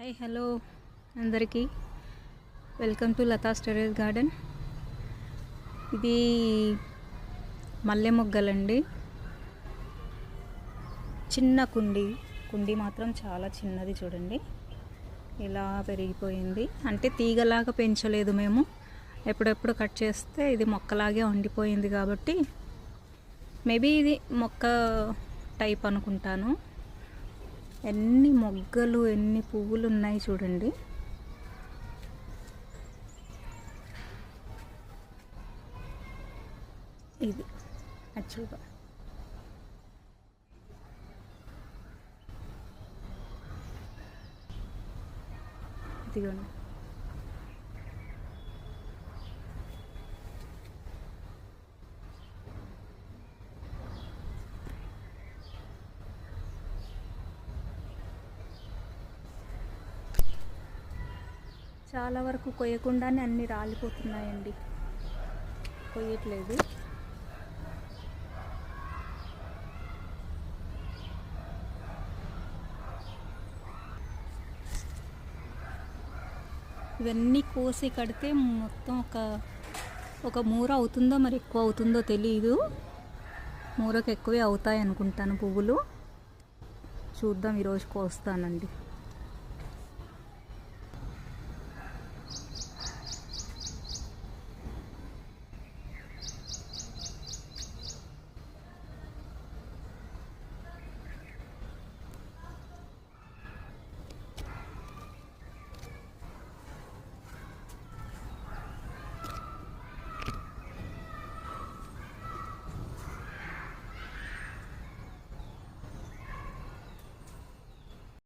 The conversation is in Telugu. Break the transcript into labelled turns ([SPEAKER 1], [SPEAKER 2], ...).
[SPEAKER 1] హాయ్ హలో అందరికీ. Welcome to Latha storage garden. ఇది మల్లె మొగ్గలండి. చిన్న కుండి కుండి మాత్రం చాలా చిన్నది చూడండి. ఇలా పెరిగిపోయింది. అంటే తీగలాగా పెంచలేదు మేము. ఎప్పుడెప్పుడు కట్ చేస్తే ఇది మొక్కలాగే ఉండిపోయింది కాబట్టి మేబీ ఇది మొక్క టైప్ అనుకుంటాను. ఎన్ని మొగ్గలు ఎన్ని పువ్వులు ఉన్నాయి చూడండి. ఇది యాక్చువల్గా ఇదిగోండి. చాలా వరకు కొయ్యకుండానే అన్నీ రాలిపోతున్నాయండి. కొయ్యట్లేదు. ఇవన్నీ కోసి కడితే మొత్తం ఒక ఒక మూర అవుతుందో మరి ఎక్కువ అవుతుందో తెలియదు మూరకు ఎక్కువే అవుతాయి అనుకుంటాను పువ్వులు. చూద్దాం ఈరోజు కోస్తానండి